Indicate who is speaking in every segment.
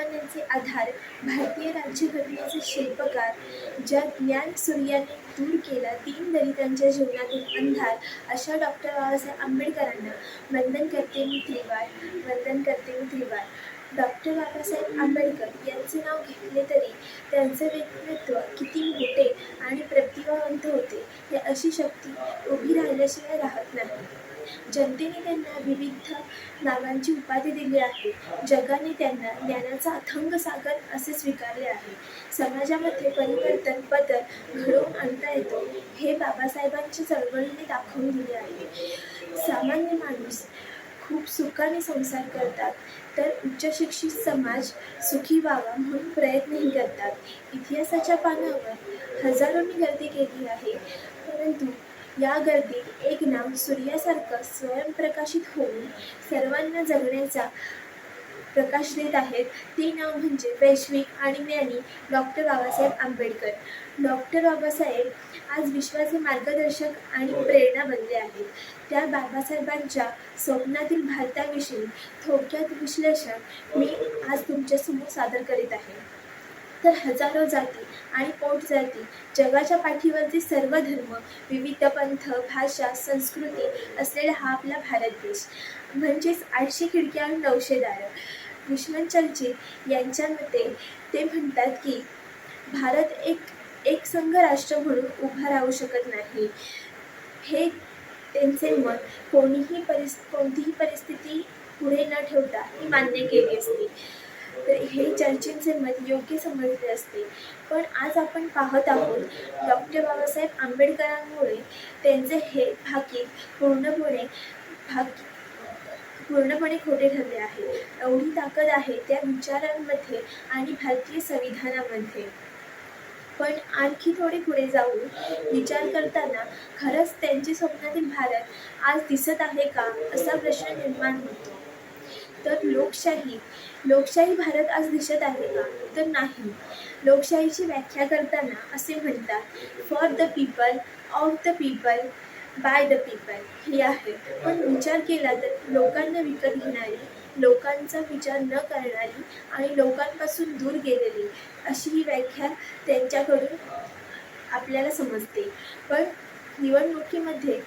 Speaker 1: भारताचे आधार भारतीय राज्यघटनेचे शिल्पकार ज्या ज्ञान सूर्याने दूर केला तीन दलितांच्या जीवनातील अंधार अशा डॉक्टर बाबासाहेब आंबेडकरांना वंदन करते मी त्रिवार वंदन करते मी त्रिवार. डॉक्टर बाबासाहेब आंबेडकर यांचे नाव घेतले तरी त्यांचे व्यक्तिमत्व किती मोठे आणि प्रतिभावंत होते हे अशी शक्ती उभी राहिल्याशिवाय राहत नाही. जनतेने त्यांना विविध नावांची उपाधी दिली आहे. जगाने त्यांना ज्ञानाचा अथंग सागर असे स्वीकारले आहे. समाजामध्ये परिवर्तन बदल घडवून आणता येतो हे बाबासाहेबांच्या चळवळीने दाखवून दिले आहे. सामान्य माणूस खूप सुखाने संसार करतात तर उच्च शिक्षित समाज सुखी व्हावा म्हणून प्रयत्नही करतात. इतिहासाच्या पानावर हजारोंनी गर्दी केली आहे परंतु या गर्दीत एक नाव सूर्यासारखं स्वयंप्रकाशित होऊन सर्वांना जगण्याचा प्रकाश देत आहेत. ते नाव म्हणजे वैश्विक आणि ज्ञानी डॉक्टर बाबासाहेब आंबेडकर. डॉक्टर बाबासाहेब आज विश्वाचे मार्गदर्शक आणि प्रेरणा बनले आहेत. त्या बाबासाहेबांच्या स्वप्नातील भारताविषयी थोडक्यात विश्लेषण मी आज तुमच्यासमोर सादर करीत आहे. तर हजारो जाती आणि पोट जाती. जगाच्या पाठीवरचे सर्व धर्म विविध पंथ भाषा संस्कृती असलेला हा आपला भारत देश. म्हणजेच आठशे खिडक्या आणि नऊशे दारं. विश्वन चर्चित यांच्या मते ते म्हणतात की भारत एक एक संघ राष्ट्र म्हणून उभा राहू शकत नाही. हे त्यांचे मत. कोणीही परिस कोणतीही परिस्थिती पुढे न ठेवता ही मान्य केली असती. तर हे चर्चेचे मत योग्य समजले असते. पण आज आपण पाहत आहोत डॉक्टर बाबासाहेब आंबेडकरांमुळे त्यांचे हे भाकीत पूर्णपणे भाकी पूर्णपणे खोटे ठरले आहे. एवढी ताकद आहे त्या विचारांमध्ये आणि भारतीय संविधानामध्ये. पण आणखी थोडे पुढे जाऊन विचार करताना खरंच त्यांचे स्वप्नातील भारत आज दिसत आहे का असा प्रश्न निर्माण होतो. तर लोकशाही लोकशाही भारत आज दिसत आहे का? तर नाही. लोकशाहीची व्याख्या करताना असे म्हणतात for the people of the people by the people ही आहे. पण विचार केला तर लोकांना विकत घेणारी लोकांचा विचार न करणारी आणि लोकांपासून दूर गेलेली अशी ही व्याख्या त्यांच्याकडून आपल्याला समजते. पण निवडणुकीमध्ये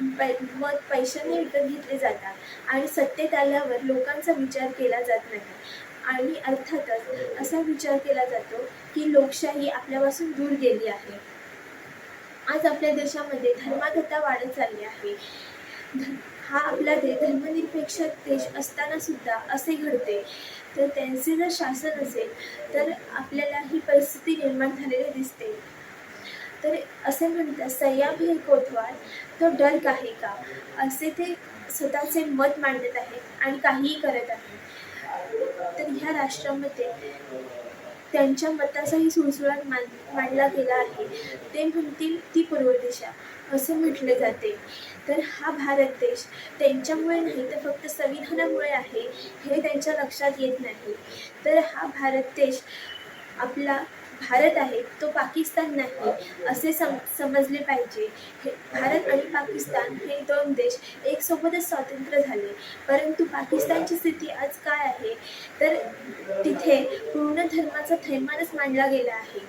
Speaker 1: पै मत पैशाने विकत घेतले जातात. आणि सत्तेत आल्यावर लोकांचा विचार केला जात नाही. आणि अर्थातच असा विचार केला जातो की लोकशाही आपल्यापासून दूर गेली आहे. आज आपल्या देशामध्ये धर्माधता वाढत चालली आहे. ध- हा आपला दे धर्मनिरपेक्ष देश असताना सुद्धा असे घडते. तर त्यांचे जर शासन असेल तर आपल्याला ही परिस्थिती निर्माण झालेली दिसते. तर असे म्हणतात सह्याभ हे कोतवाल तो डर आहे का? असे ते स्वतःचे मत मांडत आहेत आणि काहीही करत आहेत. तर ह्या राष्ट्रामध्ये त्यांच्या मताचाही सुळसुळाट मान मांडला गेला आहे. ते म्हणतील ती पूर्व दिशा. असं म्हटले जाते. तर हा भारत देश त्यांच्यामुळे नाही तर फक्त संविधानामुळे आहे हे त्यांच्या लक्षात येत नाही. तर हा भारत देश आपला भारत आहे तो पाकिस्तान नाही असे सम समजले पाहिजे. हे भारत आणि पाकिस्तान हे दोन देश एक सोबतच स्वातंत्र्य झाले. परंतु पाकिस्तानची स्थिती आज काय आहे? तर तिथे पूर्ण धर्माचा थैमानच मांडला गेला आहे.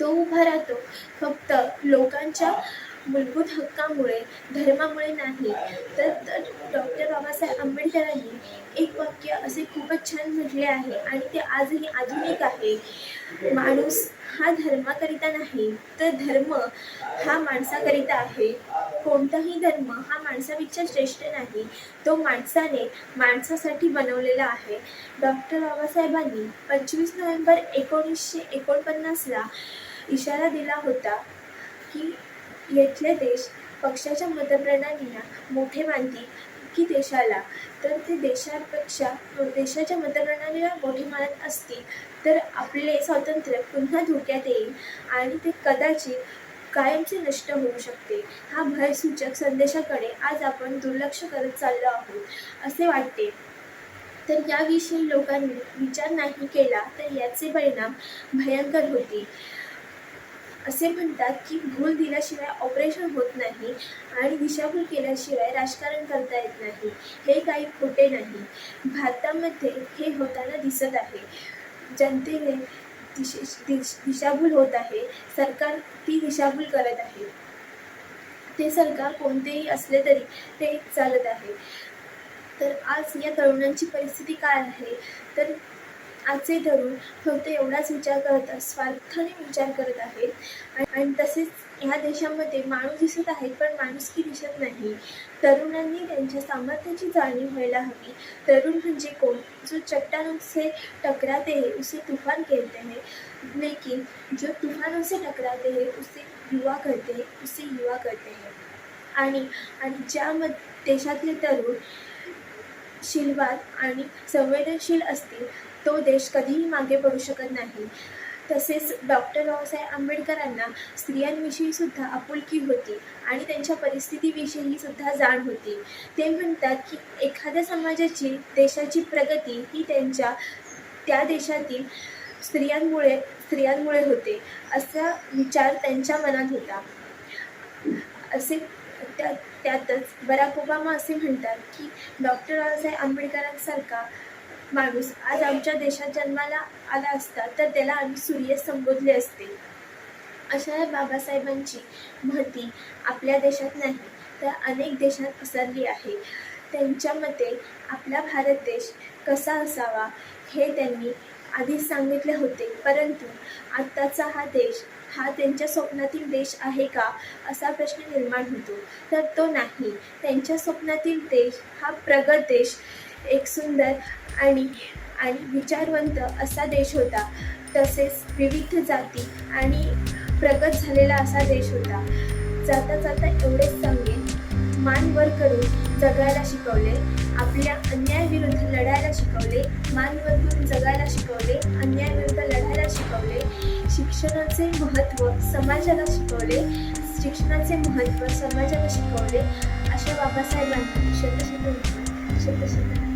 Speaker 1: तो उभा राहतो फक्त लोकांच्या मूलभूत हक्कामुळे धर्मामुळे नाही. तर तर डॉक्टर बाबासाहेब आंबेडकरांनी एक वाक्य असे खूपच छान म्हटले आहे आणि ते आजही आधुनिक आहे. माणूस हा धर्माकरिता नाही तर धर्म हा माणसाकरिता आहे. कोणताही धर्म हा माणसापेक्षा श्रेष्ठ नाही. तो माणसाने माणसासाठी बनवलेला आहे. डॉक्टर बाबासाहेबांनी पंचवीस नोव्हेंबर एकोणीसशे एकोणपन्नासला इशारा दिला होता की येथले देश पक्षाच्या मतप्रणालीला मोठे मानतील की देशाला तर ते देशापेक्षा देशाच्या मतप्रणालीला मोठे मानत असतील तर आपले स्वातंत्र्य पुन्हा धोक्यात येईल आणि ते कदाचित कायमचे नष्ट होऊ शकते. हा भयसूचक संदेशाकडे आज आपण दुर्लक्ष करत चाललो आहोत असे वाटते. तर याविषयी लोकांनी विचार नाही केला तर याचे परिणाम भयंकर होतील. असे म्हणतात की भूल दिल्याशिवाय ऑपरेशन होत नाही आणि दिशाभूल केल्याशिवाय राजकारण करता येत नाही. हे काही खोटे नाही. भारतामध्ये हे होताना दिसत आहे. जनतेने दिशे दिश दिशाभूल होत आहे. सरकार ती दिशाभूल करत आहे. ते सरकार कोणतेही असले तरी ते चालत आहे. तर आज या तरुणांची परिस्थिती काय आहे? तर आजचे तरुण फक्त एवढाच विचार करत स्वार्थाने विचार करत आहेत. आणि- तसेच ह्या देशामध्ये माणूस दिसत आहेत पण माणुसकी दिसत नाही. तरुणांनी त्यांच्या सामर्थ्याची जाणीव व्हायला हवी. तरुण म्हणजे कोण? जो चट्टानों से टकराते हैं उसे तूफान कहते हैं. लेकिन जो तूफानों से टकराते हैं उसे युवा कहते हैं उसे युवा कहते हैं. आणि आणि ज्या देशातले तरुण शिलवाद आणि संवेदनशील असतील तो देश कधीही मागे पडू शकत नाही. तसेच डॉक्टर बाबासाहेब आंबेडकरांना स्त्रियांविषयी सुद्धा आपुलकी होती आणि त्यांच्या परिस्थितीविषयी सुद्धा जाण होती. ते म्हणतात की एखाद्या समाजाची देशाची प्रगती ही त्यांच्या त्या देशातील स्त्रियांमुळे स्त्रियांमुळे होते असा विचार त्यांच्या मनात होता. असे त्या त्यातच बराक ओबामा असे म्हणतात की डॉक्टर बाबासाहेब आंबेडकरांसारखा माणूस आज आमच्या देशात जन्माला आला असता तर त्याला आम्ही सूर्य संबोधले असते. अशा या बाबासाहेबांची महती आपल्या देशात नाही तर अनेक देशात पसरली आहे. त्यांच्या मते आपला भारत देश कसा असावा हे त्यांनी आधीच सांगितले होते. परंतु आत्ताचा हा देश हा त्यांच्या स्वप्नातील देश आहे का असा प्रश्न निर्माण होतो. तर तो नाही. त्यांच्या स्वप्नातील देश हा प्रगत देश एक सुंदर आणि आणि विचारवंत असा देश होता. तसेच विविध जाती आणि प्रगत झालेला असा देश होता. जाता जाता एवढेच सांगेन मान वर करून जगायला शिकवले आपल्या अन्यायाविरुद्ध लढायला शिकवले मान वर करून जगायला शिकवले अन्यायाविरुद्ध लढायला शिकवले शिक्षणाचे महत्त्व समाजाला शिकवले शिक्षणाचे महत्त्व समाजाला शिकवले अशा बाबासाहेबांनी शतशत शतशत